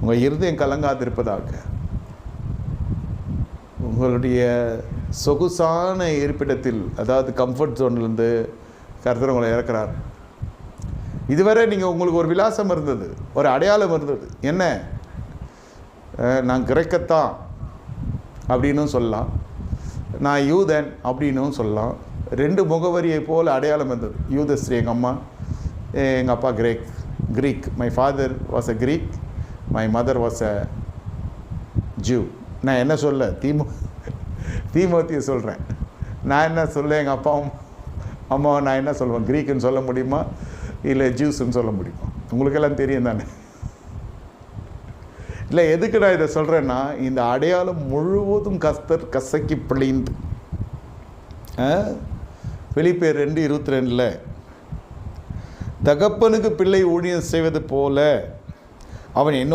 உங்கள் இருதயம் கலங்காதிருப்பதாக. உங்களுடைய சொகுசான இருப்பிடத்தில் அதாவது கம்ஃபர்ட் ஜோன்லேருந்து கருத்தர் உங்களை இறக்குறார். இதுவரை நீங்கள் உங்களுக்கு ஒரு விலாசம் இருந்தது ஒரு அடையாளம் இருந்தது. என்ன? நான் கிரேக்கத்தான் அப்படின்னும் சொல்லலாம். நான் யூதன் அப்படின்னும் சொல்லலாம். ரெண்டு முகவரியை போல் அடையாளம் இருந்தது. யூதஸ்ரீ எங்கள் அம்மா எங்கள் அப்பா Greek Greek. My father was a Greek my mother was a Jew நான் என்ன சொல்ல? தீமு தீமோத்தியை சொல்கிறேன் நான் என்ன சொல்ல? எங்கள் அப்பாவும் அம்மாவும் நான் என்ன சொல்லுவேன்? க்ரீக்குன்னு சொல்ல முடியுமா? இல்லை ஜூஸ்ன்னு சொல்ல முடியுமா? உங்களுக்கெல்லாம் தெரியும் தானே. இல்லை எதுக்கு நான் இதை சொல்கிறேன்னா இந்த அடையாளம் முழுவதும் கஸ்தர் கசக்கி பிழிந்து. வெளிப்பேர் ரெண்டு இருபத்தி ரெண்டில் தகப்பனுக்கு பிள்ளை ஊழியம் செய்வது போல அவன் என்ன